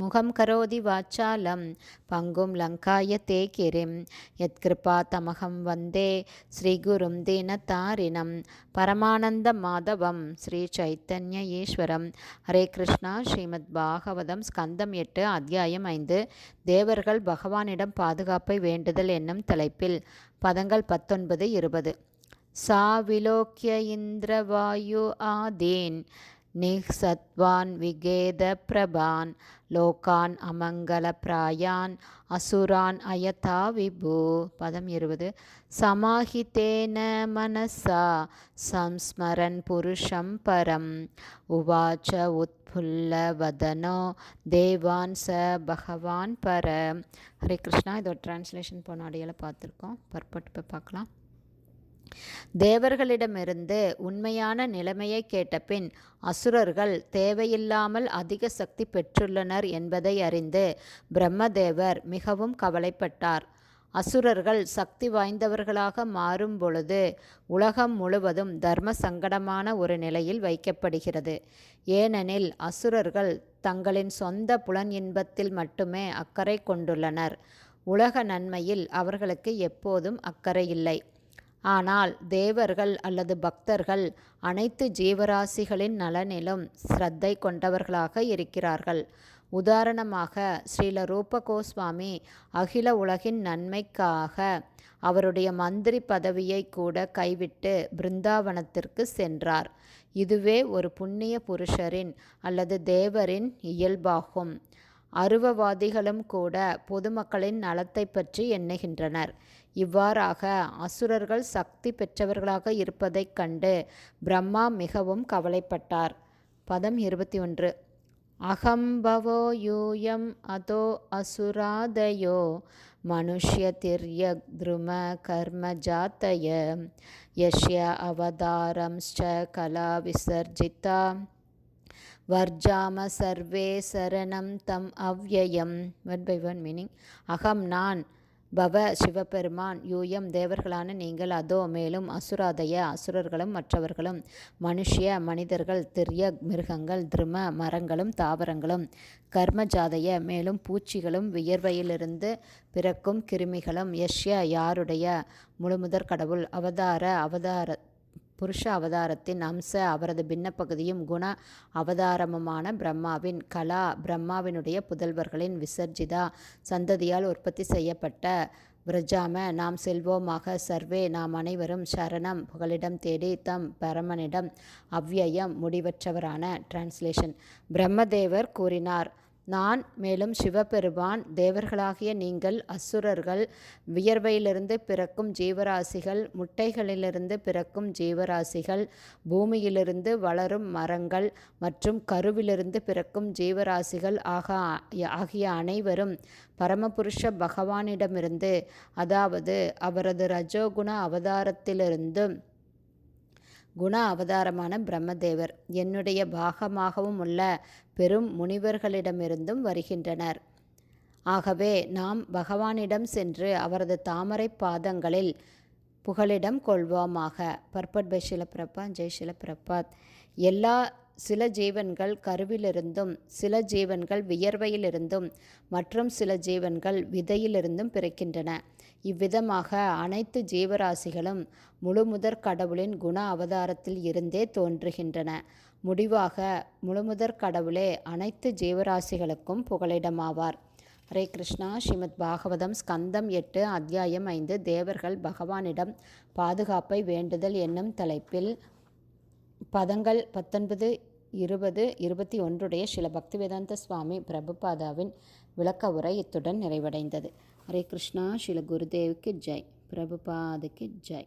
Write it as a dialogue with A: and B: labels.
A: முகம் கரோதி வாச்சாலம் பங்கும் லங்காய தே கிரிம் யத்கிருபா தமகம் வந்தே ஸ்ரீகுரும் தீனதாரிணம் பரமானந்த மாதவம் ஸ்ரீ சைத்தன்ய ஈஸ்வரம். ஹரே கிருஷ்ணா ஸ்ரீமத் பாகவதம் ஸ்கந்தம் எட்டு அத்தியாயம் ஐந்து. தேவர்கள் பகவானிடம் பாதுகாப்பை வேண்டுதல் என்னும் தலைப்பில் பதங்கள் பத்தொன்பது இருபது. சா விலோக்கிய இந்திரவாயு ஆதீன். நிஹ்சத்வான் விகேத பிரபான் லோகான் அமங்கல பிராயான் அசுரான் அயதா விபு பதம் இருபது. சமாஹிதேன மனசா சம்ஸ்மரன் புருஷம் பரம். உவாச்ச உத்புல்லவதனோ தேவான் ச பகவான் பர. ஹரே கிருஷ்ணா இதோட டிரான்ஸ்லேஷன் போன அடையாள பார்த்துருக்கோம். பர்பட் இப்போ பார்க்கலாம். தேவர்களிடமிருந்து உண்மையான நிலைமையை கேட்டபின் அசுரர்கள் தேவையில்லாமல் அதிக சக்தி பெற்றுள்ளனர் என்பதை அறிந்து பிரம்மதேவர் மிகவும் கவலைப்பட்டார். அசுரர்கள் சக்தி வாய்ந்தவர்களாக மாறும் பொழுது உலகம் முழுவதும் தர்ம சங்கடமான ஒரு நிலையில் வைக்கப்படுகிறது. ஏனெனில் அசுரர்கள் தங்களின் சொந்த புலன் இன்பத்தில் மட்டுமே அக்கறை கொண்டுள்ளனர். உலக நன்மையில் அவர்களுக்கு எப்போதும் அக்கறை இல்லை. ஆனால் தேவர்கள் அல்லது பக்தர்கள் அனைத்து ஜீவராசிகளின் நலனிலும் ஸ்ரத்தை கொண்டவர்களாக இருக்கிறார்கள். உதாரணமாக ஸ்ரீல ரூப கோஸ்வாமி அகில உலகின் நன்மைக்காக அவருடைய மந்திரி பதவியை கூட கைவிட்டு பிருந்தாவனத்திற்கு சென்றார். இதுவே ஒரு புண்ணிய புருஷரின் அல்லது தேவரின் இயல்பாகும். அருவவாதிகளும் கூட பொதுமக்களின் நலத்தை பற்றி எண்ணுகின்றனர். இவ்வாறாக அசுரர்கள் சக்தி பெற்றவர்களாக இருப்பதைக் கண்டு பிரம்மா மிகவும் கவலைப்பட்டார். பதம் இருபத்தி ஒன்று. அகம்பவோ யூயம் அதோ அசுராதயோ மனுஷ்ய திரியத்ரும கர்ம ஜாத்தய யஷ்ய அவதாரம்ச்ச கலா விசர்ஜிதா வர்ஜாம சர்வே சரணம் தம் அவ்யயம் ஒன் பை ஒன் மீனிங் அகம் நான். பவ சிவபெருமான் யூயம் தேவர்களான நீங்கள் அதோ மேலும் அசுராதய அசுரர்களும் மற்றவர்களும் மனுஷிய மனிதர்கள் திரிய மிருகங்கள் திரும மரங்களும் தாவரங்களும் கர்மஜாதய மேலும் பூச்சிகளும் வியர்வையிலிருந்து பிறக்கும் கிருமிகளும் யஷ்ய யாருடைய முழுமுதற் கடவுள் அவதார அவதார புருஷ அவதாரத்தின் அம்ச அவரது பின்னப்பகுதியும் குண அவதாரமுமான பிரம்மாவின் கலா பிரம்மாவினுடைய புதல்வர்களின் விசர்ஜிதா சந்ததியால் உற்பத்தி செய்யப்பட்ட விரஜாம. நாம் செல்வோமாக சர்வே நாம் அனைவரும் சரணம். புகலிடம் தேடி தம் பரமனிடம் அவ்யயம் முடிவற்றவரான. டிரான்ஸ்லேஷன் பிரம்மதேவர் கூறினார் நான் மேலும் சிவபெருமான் தேவர்களாகிய நீங்கள் அசுரர்கள் வியர்வையிலிருந்து பிறக்கும் ஜீவராசிகள் முட்டைகளிலிருந்து பிறக்கும் ஜீவராசிகள் பூமியிலிருந்து வளரும் மரங்கள் மற்றும் கருவிலிருந்து பிறக்கும் ஜீவராசிகள் ஆக ஆகிய அனைவரும் பரமபுருஷ பகவானிடமிருந்து அதாவது அவரது ரஜோகுண அவதாரத்திலிருந்தும் குண அவதாரமான பிரம்மதேவர். என்னுடைய பாகமாகவும் உள்ள பெரும் முனிவர்களிடமிருந்தும் வருகின்றனர். ஆகவே நாம் பகவானிடம் சென்று அவரது தாமரை பாதங்களில் புகலிடம் கொள்வோமாக. பர்பட் பை ஷிலப்பிரபா ஜெய் ஷிலப்பிரபாத் எல்லா சில ஜீவன்கள் கருவிலிருந்தும் சில ஜீவன்கள் வியர்வையிலிருந்தும் மற்றும் சில ஜீவன்கள் விதையிலிருந்தும் பிறக்கின்றன. இவ்விதமாக அனைத்து ஜீவராசிகளும் முழுமுதற் கடவுளின் குண அவதாரத்தில் இருந்தே தோன்றுகின்றன. முடிவாக முழுமுதற் கடவுளே அனைத்து ஜீவராசிகளுக்கும் புகலிடமாவார். ஹரே கிருஷ்ணா. ஸ்ரீமத் பாகவதம் ஸ்கந்தம் எட்டு அத்தியாயம் ஐந்து தேவர்கள் பகவானிடம் பாதுகாப்பை வேண்டுதல் என்னும் தலைப்பில் பதங்கள் பத்தொன்பது இருபது இருபத்தி ஒன்றுடைய சில பக்திவேதாந்த சுவாமி பிரபுபாதாவின் விளக்க உரை இத்துடன் நிறைவடைந்தது. ஹரே கிருஷ்ணா ஸ்ரீல குருதேவுக்கு ஜெய் பிரபுபாதுக்கு ஜெய்.